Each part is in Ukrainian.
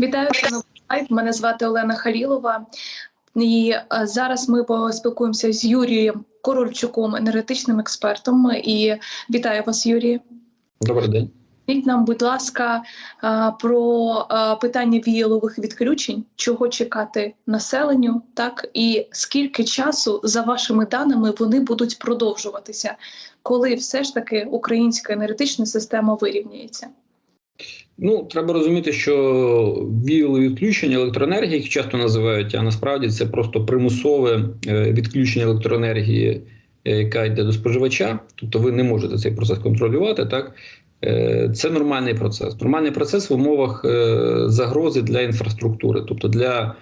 Вітаю шановний лайв. Мене звати Олена Халілова. І е, зараз ми поспілкуємося з Юрієм Корольчуком, енергетичним експертом. І вітаю вас, Юрій. Добрий день. Скажіть нам, будь ласка, е, про е, питання віялових відключень, чого чекати населенню, так і скільки часу, за вашими даними, вони будуть продовжуватися, коли все ж таки українська енергетична система вирівняється? Ну треба розуміти, що віялові відключення електроенергії, їх часто називають, а насправді це просто примусове е, відключення електроенергії, е, яка йде до споживача. Тобто ви не можете цей процес контролювати. Так Е, це нормальний процес. Нормальний процес в умовах загрози для інфраструктури, тобто для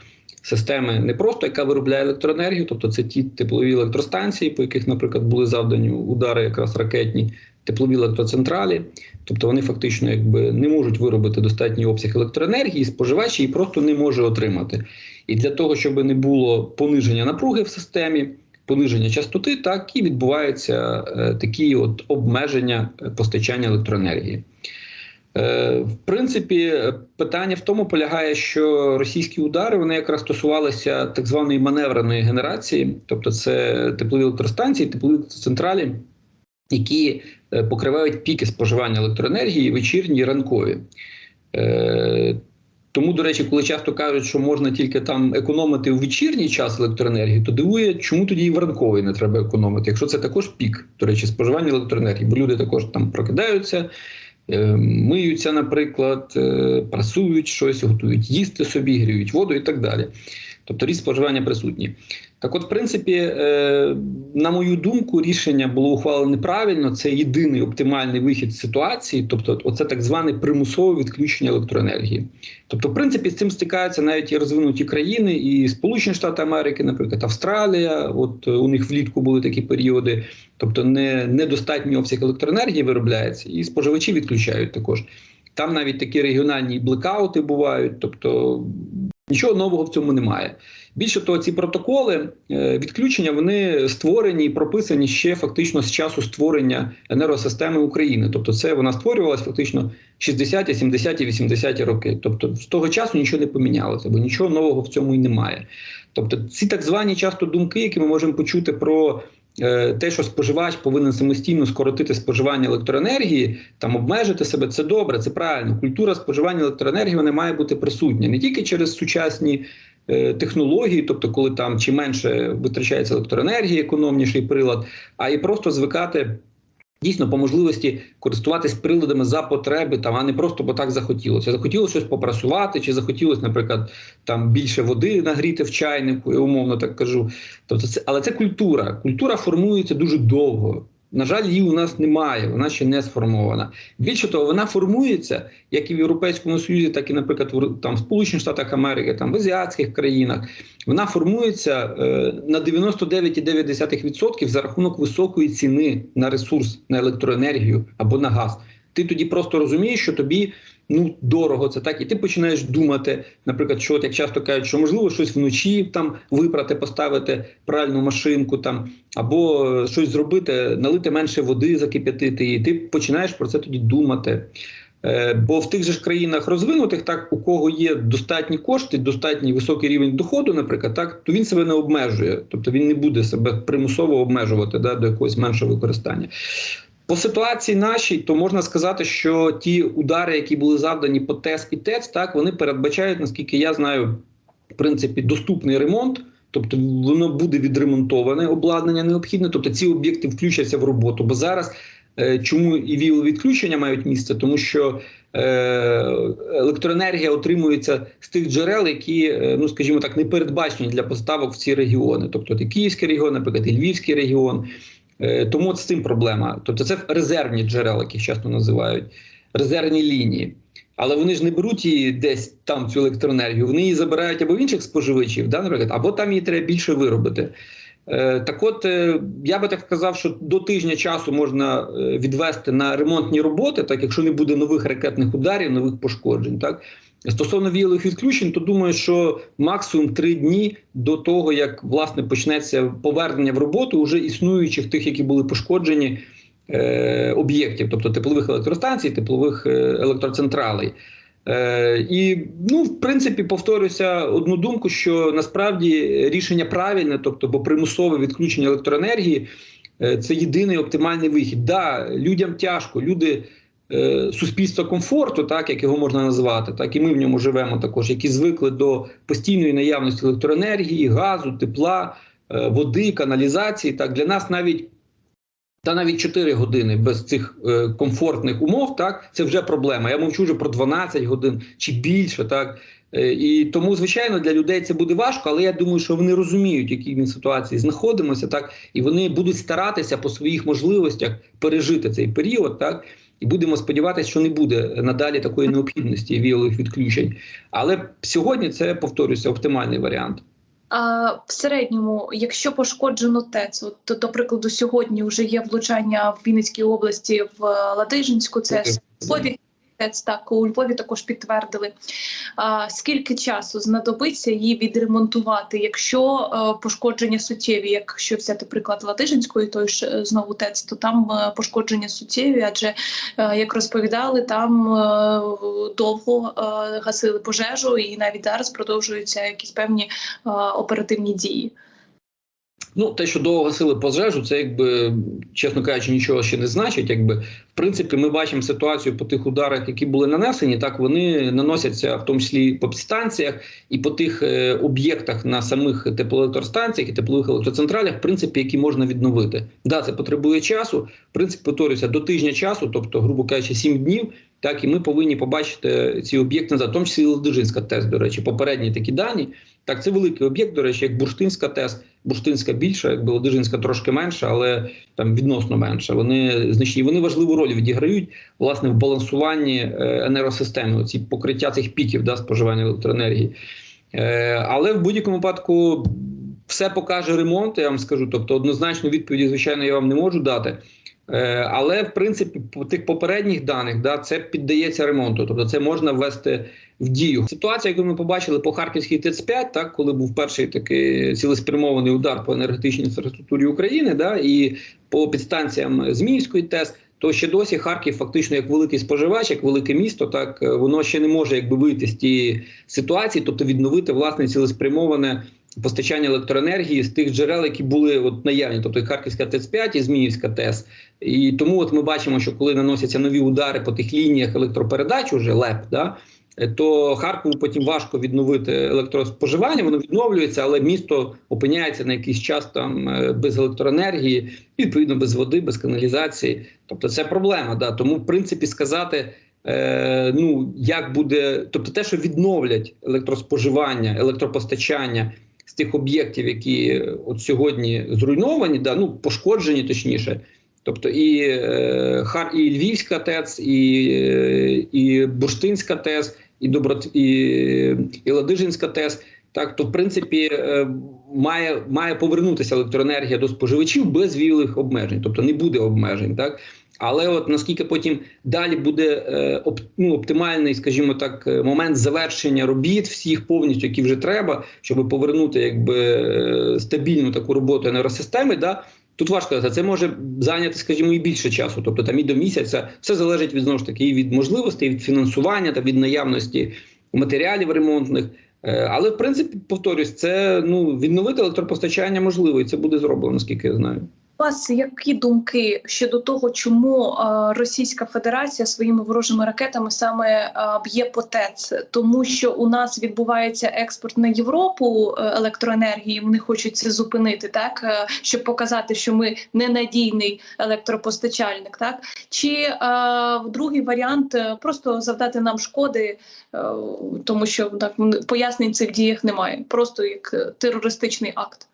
системи не просто яка виробляє електроенергію, тобто це ті теплові електростанції, по яких, наприклад, були завдані удари, якраз ракетні, теплові електроцентралі, тобто вони фактично якби не можуть виробити достатній обсяг електроенергії, споживач її просто не може отримати. І для того, щоб не було пониження напруги в системі. Пониження частоти, так і відбуваються е, такі от обмеження е, постачання електроенергії. Е, в принципі, питання в тому полягає, що російські удари вони якраз стосувалися так званої маневреної генерації, тобто це теплові електростанції, теплові централі, які е, покривають піки споживання електроенергії вечірні і ранкові. Е, тому, до речі, коли часто кажуть, що можна тільки там економити у вечірній час електроенергії, то дивує, чому тоді і в ранковий не треба економити, якщо це також пік, до речі, споживання електроенергії, бо люди також там прокидаються. Е, миються, наприклад, е, прасують щось, готують їсти собі, гріють воду і так далі. Тобто ріст споживання присутній. Так, от, в принципі, е, на мою думку, рішення було ухвалене правильно. Це єдиний оптимальний вихід з ситуації, тобто, оце так зване примусове відключення електроенергії. Тобто, в принципі, з цим стикаються навіть і розвинуті країни, і Сполучені Штати Америки, наприклад, Австралія. От у них влітку були такі періоди, тобто не недостатній обсяг електроенергії виробляється, і споживачі відключають також. Там навіть такі регіональні блекаути бувають, тобто нічого нового в цьому немає. Більше того, ці протоколи е, відключення вони створені і прописані ще фактично з часу створення енергосистеми України. Тобто, це вона створювалась фактично 60-ті, 70-ті, 80-ті роки. Тобто, з того часу нічого не помінялося, бо нічого нового в цьому і немає. Тобто, ці так звані часто думки, які ми можемо почути про. Е, те, що споживач повинен самостійно скоротити споживання електроенергії, там обмежити себе, це добре, це правильно. Культура споживання електроенергії вона має бути присутня не тільки через сучасні Е, технології, тобто, коли там чи менше витрачається електроенергії, економніший прилад, а і просто звикати. Дійсно, по можливості користуватись приладами за потреби, там, а не просто бо так захотілося. Захотілося щось попрасувати, чи захотілося, наприклад, там більше води нагріти в чайнику, я умовно так кажу. Тобто, це але це культура. Культура формується дуже довго. На жаль, її у нас немає, вона ще не сформована. Більше того, вона формується як і в Європейському Союзі, так і, наприклад, там в Сполучених Штатах Америки, там в азіатських країнах. Вона формується е, на 99,9% за рахунок високої ціни на ресурс, на електроенергію або на газ. Ти тоді просто розумієш, що тобі ну дорого це так, і ти починаєш думати, наприклад, що от як часто кажуть, що можливо щось вночі там випрати, поставити пральну машинку там, або щось зробити, налити менше води, закип'ятити, і ти починаєш про це тоді думати. Е, бо в тих же ж країнах розвинутих, так у кого є достатні кошти, достатній високий рівень доходу, наприклад, так то він себе не обмежує, тобто він не буде себе примусово обмежувати да, до якогось меншого використання. По ситуації нашій, то можна сказати, що ті удари, які були завдані по ТЕС і ТЕЦ, так вони передбачають, наскільки я знаю, в принципі, доступний ремонт. Тобто воно буде відремонтоване обладнання необхідне, тобто ці об'єкти включаться в роботу. Бо зараз е, чому і віл відключення мають місце, тому що е, електроенергія отримується з тих джерел, які, е, ну скажімо так, не передбачені для поставок в ці регіони, тобто і Київський регіон, наприклад, і Львівський регіон. Е, тому от з цим проблема. Тобто, це резервні джерела, які часто називають резервні лінії. Але вони ж не беруть її десь там цю електроенергію. Вони її забирають або в інших споживачів, да, наприклад, або там її треба більше виробити. Е, так, от е, я би так сказав, що до тижня часу можна відвести на ремонтні роботи, так якщо не буде нових ракетних ударів, нових пошкоджень, так Стосовно віялових відключень, то думаю, що максимум три дні до того, як власне почнеться повернення в роботу вже існуючих тих, які були пошкоджені е, об'єктів, тобто теплових електростанцій, теплових е, електроцентралей. Е, і, ну, в принципі, повторюся одну думку, що насправді рішення правильне, тобто, бо примусове відключення електроенергії е, це єдиний оптимальний вихід. Да, людям тяжко, люди. Е, Суспільство комфорту, так як його можна назвати, так і ми в ньому живемо також, які звикли до постійної наявності електроенергії, газу, тепла, е, води, каналізації. Так для нас навіть та навіть 4 години без цих е, комфортних умов, так це вже проблема. Я мовчу вже про 12 годин чи більше, так і тому, звичайно, для людей це буде важко, але я думаю, що вони розуміють, в якій ми ситуації знаходимося, так і вони будуть старатися по своїх можливостях пережити цей період, так. І будемо сподіватися, що не буде надалі такої необхідності віолових відключень. Але сьогодні це повторюся оптимальний варіант. А в середньому, якщо пошкоджено ТЕЦ, от, то, до прикладу, сьогодні вже є влучання в Вінницькій області в Ладижинську ЦЕС, в Львові ТЕЦ, так, у Львові також підтвердили. Скільки часу знадобиться її відремонтувати, якщо е, пошкодження суттєві, якщо взяти приклад Ладижинської, той ж е, знову ТЕЦ, то там е, пошкодження суттєві, адже, як розповідали, там довго гасили пожежу і навіть зараз продовжуються якісь певні оперативні дії. Ну, те, що довго гасили пожежу, це якби, чесно кажучи, нічого ще не значить. Якби в принципі, ми бачимо ситуацію по тих ударах, які були нанесені. Так вони наносяться в тому числі по підстанціях і по тих е, об'єктах на самих теплоелектростанціях і теплових електроцентралях, в принципі, які можна відновити. Да, це потребує часу. В принципі, повторюся, до тижня часу, тобто, грубо кажучи, 7 днів. Так, і ми повинні побачити ці об'єкти назад, в тому числі Ладижинська ТЕС, до речі, попередні такі дані. Так, це великий об'єкт, до речі, як Бурштинська ТЕС. Бурштинська більша, якби Ладижинська трошки менша, але там відносно менша. Вони значні. Вони важливу роль відіграють власне в балансуванні е, енергосистеми, ці покриття цих піків да, споживання електроенергії. Е, але в будь-якому випадку все покаже ремонт. Я вам скажу. Тобто, однозначно відповіді, звичайно, я вам не можу дати. Е, Але в принципі, по тих попередніх даних да, це піддається ремонту, тобто це можна ввести в дію. Ситуація, яку ми побачили по Харківській ТЕЦ-5, так коли був перший такий цілеспрямований удар по енергетичній інфраструктурі України, да, і по підстанціям Зміївської ТЕС. То ще досі Харків, фактично, як великий споживач, як велике місто, так воно ще не може якби вийти з тієї ситуації, тобто відновити власне цілеспрямоване постачання електроенергії з тих джерел, які були от наявні, тобто і Харківська ТЕЦ-5 і Зміївська ТЕС. І тому от ми бачимо, що коли наносяться нові удари по тих лініях електропередач, уже ЛЕП, да, то Харкову потім важко відновити електроспоживання, воно відновлюється, але місто опиняється на якийсь час там е, без електроенергії, відповідно без води, без каналізації. Тобто це проблема. Да. Тому, в принципі, сказати. Е, ну, як буде, тобто те, що відновлять електроспоживання, електропостачання тих об'єктів, які от сьогодні зруйновані, да, ну пошкоджені точніше. Тобто і е, Хар, і Львівська ТЕЦ, і е, і Бурштинська ТЕЦ, і Доброт, і, і Ладижинська ТЕЦ. Так, то в принципі е, має має повернутися електроенергія до споживачів без вілих обмежень, тобто не буде обмежень, так. Але от наскільки потім далі буде е, ну, оптимальний, скажімо так, е, момент завершення робіт всіх повністю, які вже треба, щоб повернути якби е, стабільну таку роботу енергосистеми, да. Тут важко сказати, це може зайняти, скажімо, і більше часу, тобто там і до місяця. Все залежить від знову ж таки і від можливостей, від фінансування та від наявності матеріалів ремонтних. Але в принципі, повторюсь, це ну відновити електропостачання можливо, і це буде зроблено, наскільки я знаю. Вас які думки щодо того, чому Російська Федерація своїми ворожими ракетами саме б'є по ТЕЦ? Тому що у нас відбувається експорт на Європу е, електроенергії. Вони хочуть це зупинити, так е, щоб показати, що ми ненадійний електропостачальник, так чи е, другий варіант е, просто завдати нам шкоди, тому що так пояснень цих діях немає, просто як терористичний акт.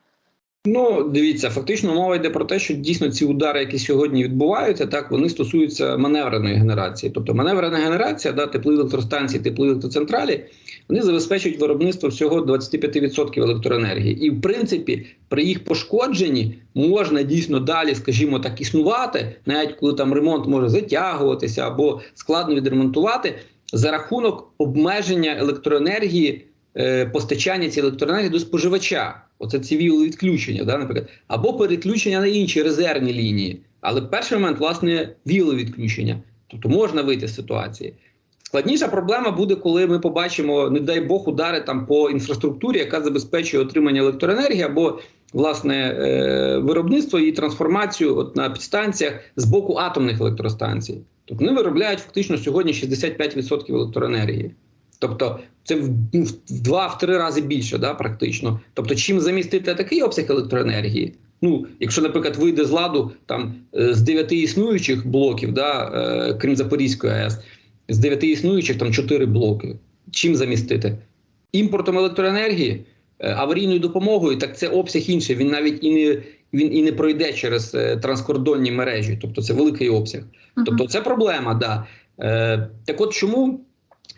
Ну, дивіться, фактично мова йде про те, що дійсно ці удари, які сьогодні відбуваються, так вони стосуються маневреної генерації. Тобто маневрена генерація, да, теплові електростанції, теплові електроцентралі, вони забезпечують виробництво всього 25% електроенергії. І в принципі, при їх пошкодженні можна дійсно далі, скажімо так, існувати, навіть коли там ремонт може затягуватися або складно відремонтувати, за рахунок обмеження електроенергії. Постачання цієї електроенергії до споживача, оце цивіле відключення, да, наприклад, або переключення на інші резервні лінії. Але перший момент, власне, віле відключення, тобто можна вийти з ситуації. Складніша проблема буде, коли ми побачимо, не дай Бог, удари там по інфраструктурі, яка забезпечує отримання електроенергії або власне е, виробництво і трансформацію от на підстанціях з боку атомних електростанцій. Тобто вони виробляють фактично сьогодні 65% електроенергії. Тобто це в, ну, два-три рази більше, да, практично. Тобто, чим замістити такий обсяг електроенергії? Ну, якщо, наприклад, вийде з ладу там е, з дев'яти існуючих блоків, да, е, крім Запорізької АЕС, з дев'яти існуючих там чотири блоки. Чим замістити? Імпортом електроенергії, е, аварійною допомогою, так це обсяг інший. Він навіть і не він і не пройде через е, транскордонні мережі, тобто це великий обсяг. Мгм. Тобто це проблема, да. Е, так от чому,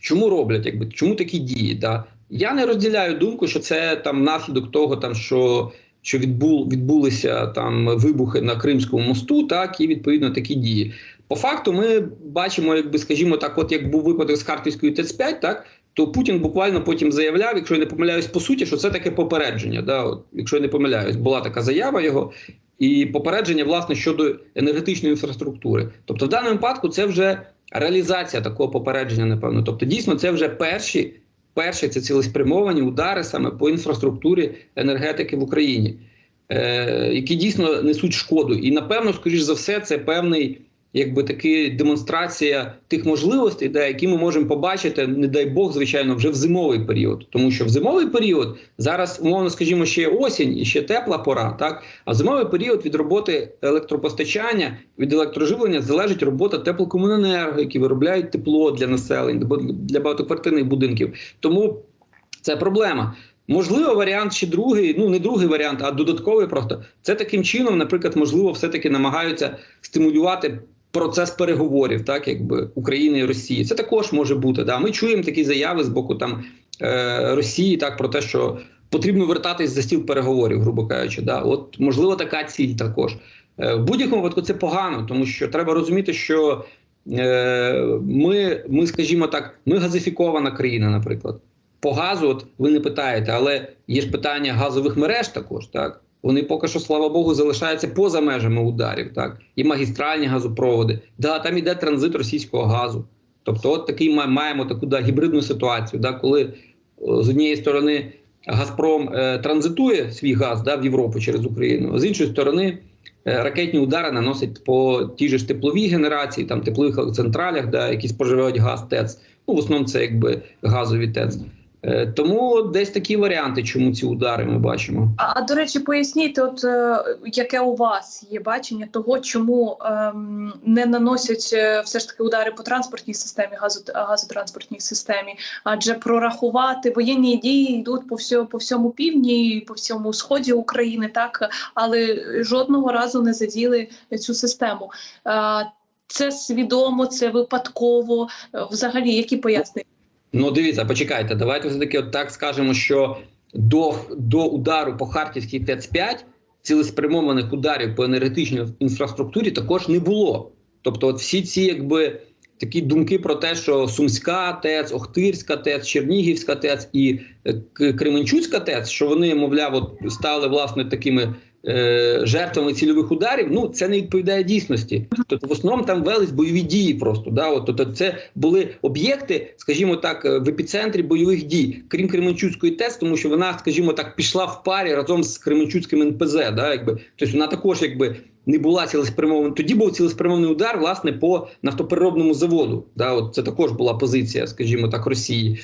чому роблять, якби чому такі дії? Да? Я не розділяю думку, що це там наслідок того, там що, що відбул, відбулися там вибухи на Кримському мосту, так і відповідно такі дії. По факту, ми бачимо, якби скажімо так, от як був випадок з Харківської ТЕЦ-5, так то Путін буквально потім заявляв, якщо я не помиляюсь, по суті, що це таке попередження. Да? От, якщо я не помиляюсь, була така заява його. І попередження власне щодо енергетичної інфраструктури. Тобто, в даному випадку це вже реалізація такого попередження, напевно. Тобто, дійсно, це вже перші, перші це цілеспрямовані удари саме по інфраструктурі енергетики в Україні, е, які дійсно несуть шкоду. І напевно, скоріш за все, це певний. Якби таки демонстрація тих можливостей, де які ми можемо побачити, не дай Бог, звичайно, вже в зимовий період, тому що в зимовий період зараз, умовно скажімо, ще осінь і ще тепла пора, так а в зимовий період від роботи електропостачання від електроживлення залежить робота теплокомуненерго, які виробляють тепло для населення, для багатоквартирних будинків. Тому це проблема. Можливо, варіант ще другий, ну не другий варіант, а додатковий просто це таким чином, наприклад, можливо, все-таки намагаються стимулювати процес переговорів, так якби України і Росії. Це також може бути. Да, ми чуємо такі заяви з боку там е, Росії, так про те, що потрібно вертатись за стіл переговорів, грубо кажучи. Да, от можливо, така ціль також. Е, в будь-якому випадку це погано, тому що треба розуміти, що е, ми, ми, скажімо так, ми газифікована країна, наприклад. По газу, от ви не питаєте, але є ж питання газових мереж також, так. Вони поки що, слава Богу, залишаються поза межами ударів. Так і магістральні газопроводи. Да, там іде транзит російського газу. Тобто, от такий ми маємо таку да, гібридну ситуацію, да, коли з однієї сторони Газпром е, транзитує свій газ да, в Європу через Україну, а з іншої сторони е, ракетні удари наносять по тій ж тепловій генерації, там теплових електроцентралях, да, які споживають газ ТЕЦ. Ну, в основному це якби газові ТЕЦ. Е, Тому десь такі варіанти, чому ці удари ми бачимо. А, а до речі, поясніть, от е, яке у вас є бачення того, чому ем, не наносять е, все ж таки удари по транспортній системі, газо, газотранспортній системі, адже прорахувати воєнні дії йдуть по всьому по всьому півдні, по всьому сході України, так але жодного разу не заділи цю систему. Е, це свідомо, це випадково. Е, Взагалі, які пояснення? Ну, дивіться, почекайте, давайте все таки так скажемо, що до, до удару по Харківській ТЕЦ-5 цілеспрямованих ударів по енергетичній інфраструктурі також не було. Тобто, от всі ці якби такі думки про те, що Сумська ТЕЦ, Охтирська ТЕЦ, Чернігівська ТЕЦ і е, Кременчуцька ТЕЦ, що вони, мовляв, от стали власне такими е, жертвами цільових ударів. Ну це не відповідає дійсності. Тобто, в основному там велись бойові дії. Просто да, от тобто, це були об'єкти, скажімо так, е, в епіцентрі бойових дій, крім Кременчуцької ТЕЦ, тому що вона, скажімо так, пішла в парі разом з Кременчуцьким НПЗ. Да, якби тобто вона також якби. Не була цілеспрямована. Тоді був цілеспрямований удар власне по нафтопереробному заводу. Да, от це також була позиція, скажімо так, Росії.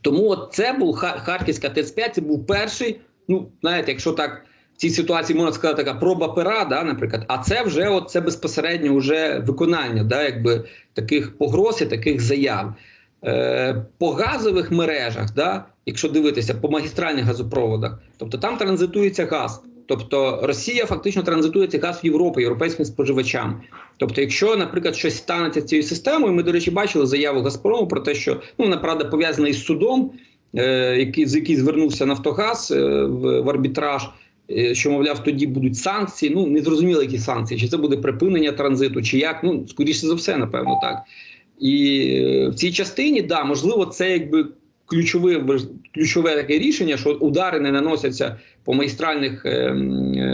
Тому от це був Харківська ТЕЦ-5, це був перший. Ну, знаєте, якщо так цій ситуації можна сказати, така проба пера, да, наприклад, а це вже от це безпосередньо вже виконання, да, якби таких погроз і таких заяв. Е, по газових мережах, да, якщо дивитися, по магістральних газопроводах, тобто там транзитується газ. Тобто Росія фактично транзитує цей газ в Європу європейським споживачам. Тобто, якщо, наприклад, щось станеться цією системою, ми, до речі, бачили заяву Газпрому про те, що ну вона правда пов'язана із судом, е, який з який звернувся Нафтогаз е, в, в арбітраж. Е, Що мовляв, тоді будуть санкції. Ну не зрозуміло, які санкції, чи це буде припинення транзиту, чи як. Ну скоріше за все, напевно, так. І е, в цій частині, да, можливо, це якби ключове ключове таке рішення, що удари не наносяться по магістральних е,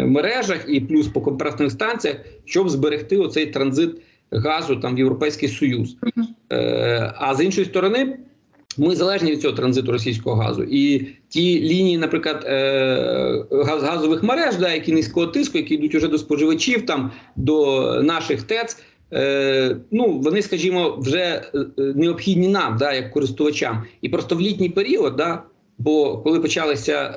мережах і плюс по компресних станціях, щоб зберегти оцей транзит газу там в Європейський Союз. Е, а з іншої сторони, ми залежні від цього транзиту російського газу. І ті лінії, наприклад, е, газ, газових мереж, да, які низького тиску, які йдуть уже до споживачів, там до наших ТЕЦ. Е, ну, вони, скажімо, вже е, необхідні нам, да, як користувачам. І просто в літній період, да, бо коли почалася,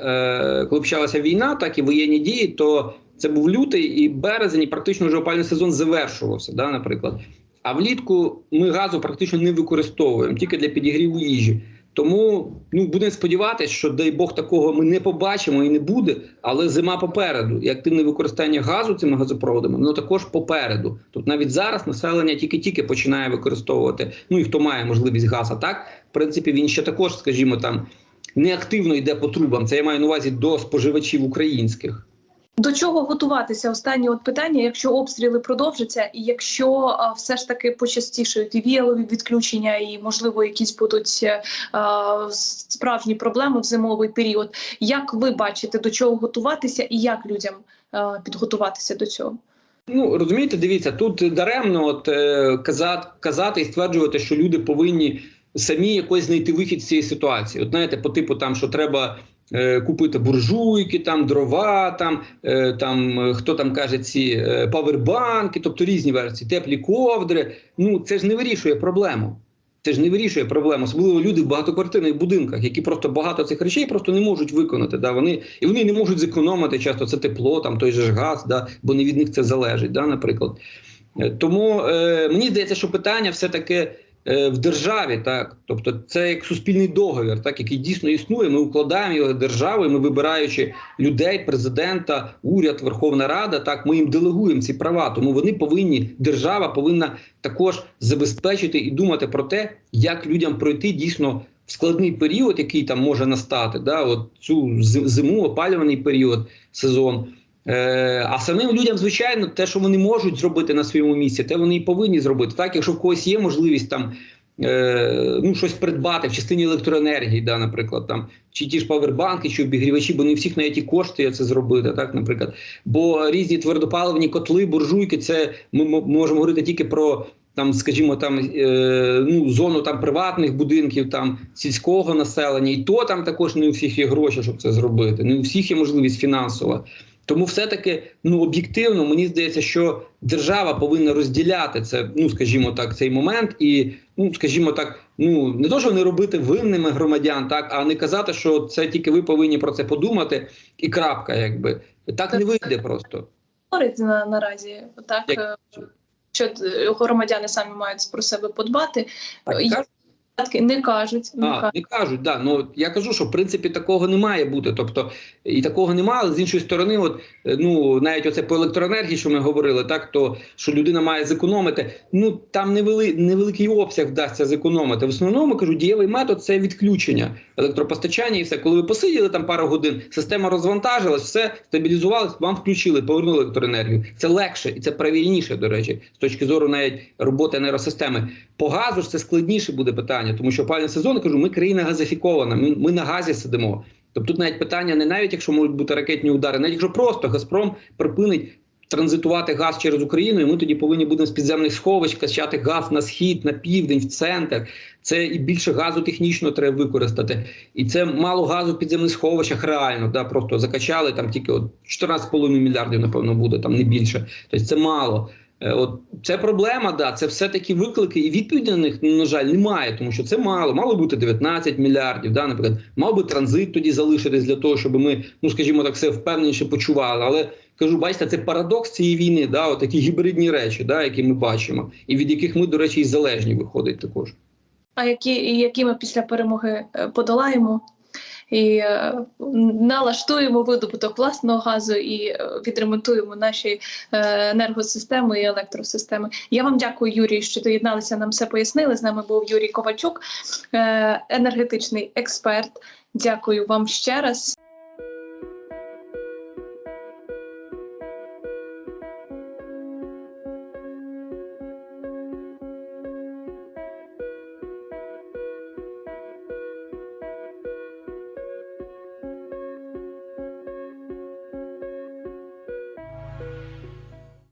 коли почалася війна, так і воєнні дії, то це був лютий і березень, і практично вже опальний сезон завершувався, да, наприклад. А влітку ми газу практично не використовуємо тільки для підігріву їжі. Тому ну будемо сподіватися, що дай Бог такого ми не побачимо і не буде. Але зима попереду, і активне використання газу цими газопроводами, воно також попереду. Тут навіть зараз населення тільки-тільки починає використовувати. Ну і хто має можливість газ, а так в принципі він ще також, скажімо, там неактивно йде по трубам. Це я маю на увазі до споживачів українських. До чого готуватися? Останнє от питання, якщо обстріли продовжаться, і якщо а, все ж таки почастішають і віялові відключення, і можливо якісь будуть е, а, справжні проблеми в зимовий період. Як ви бачите, до чого готуватися, і як людям а, підготуватися до цього? Ну розумієте, дивіться, тут даремно от е, казати, казати і стверджувати, що люди повинні самі якось знайти вихід з цієї ситуації. От знаєте, по типу там, що треба. Е, Купити буржуйки, там дрова, там е, там е, хто там каже ці павербанки, тобто різні версії, теплі ковдри. Ну це ж не вирішує проблему. Це ж не вирішує проблему, особливо люди в багатоквартирних будинках, які просто багато цих речей просто не можуть виконати. Да? Вони і вони не можуть зекономити часто це тепло, там той же ж газ, да? бо не від них це залежить, да, наприклад. Тому е, мені здається, що питання все таки в державі, так тобто, це як суспільний договір, так який дійсно існує. Ми укладаємо його державою. Ми вибираючи людей, президента, уряд, Верховна Рада, так ми їм делегуємо ці права. Тому вони повинні, держава повинна також забезпечити і думати про те, як людям пройти дійсно в складний період, який там може настати, да, от цю зи- зиму, опалюваний період, сезон. Е, а самим людям, звичайно, те, що вони можуть зробити на своєму місці, те вони і повинні зробити. Так, якщо в когось є можливість там е, ну, щось придбати в частині електроенергії, да, наприклад, там, чи ті ж павербанки, чи обігрівачі, бо не всіх навіть і кошти це зробити, так, наприклад. Бо різні твердопаливні котли, буржуйки, це ми можемо говорити тільки про. Там, скажімо, там е, ну зону там приватних будинків, там сільського населення, і то там також не у всіх є гроші, щоб це зробити. Не у всіх є можливість фінансова. Тому все-таки ну об'єктивно мені здається, що держава повинна розділяти це, ну скажімо так, цей момент, і ну скажімо так, ну не то, що не робити винними громадян, так а не казати, що це тільки ви повинні про це подумати, і крапка, якби так не вийде просто. Говорить на наразі так, Як- е, що е, громадяни самі мають про себе подбати. Так, Таки Не кажуть, не А, кажуть. не кажуть, да. Ну я кажу, що в принципі такого не має бути. Тобто і такого немає. Але з іншої сторони, от е, ну навіть оце по електроенергії, що ми говорили, так то що людина має зекономити. Ну там невели, невеликий обсяг вдасться зекономити. В основному кажу, дієвий метод це відключення електропостачання, і все. Коли ви посиділи там пару годин, система розвантажилась, все стабілізувалось, вам включили, повернули електроенергію. Це легше і це правильніше, до речі, з точки зору навіть роботи енергосистеми. По газу ж це складніше буде питання, тому що опалювальний сезон я кажу, ми країна газифікована. Ми, ми на газі сидимо. Тобто тут навіть питання не навіть якщо можуть бути ракетні удари, навіть якщо просто Газпром припинить транзитувати газ через Україну, і ми тоді повинні будемо з підземних сховищ качати газ на схід, на південь, в центр. Це і більше газу технічно треба використати. І це мало газу в підземних сховищах реально. Да, просто закачали там тільки от 14,5 мільярдів, напевно, буде там не більше. Тобто це мало. Е, От це проблема, да, це все таки виклики, і відповіді на них, на жаль, немає, тому що це мало. Мало бути 19 мільярдів. Да, наприклад, мав би транзит тоді залишитись для того, щоб ми, ну скажімо так, все впевненіше почували. Але кажу, бачите, це парадокс цієї війни, да, от такі гібридні речі, да, які ми бачимо, і від яких ми, до речі, і залежні виходить також. А які, які ми після перемоги е, подолаємо і е, налаштуємо видобуток власного газу і е, відремонтуємо наші е, енергосистеми і електросистеми. Я вам дякую, Юрій, що доєдналися. Нам все пояснили. З нами був Юрій Ковальчук, е, енергетичний експерт. Дякую вам ще раз.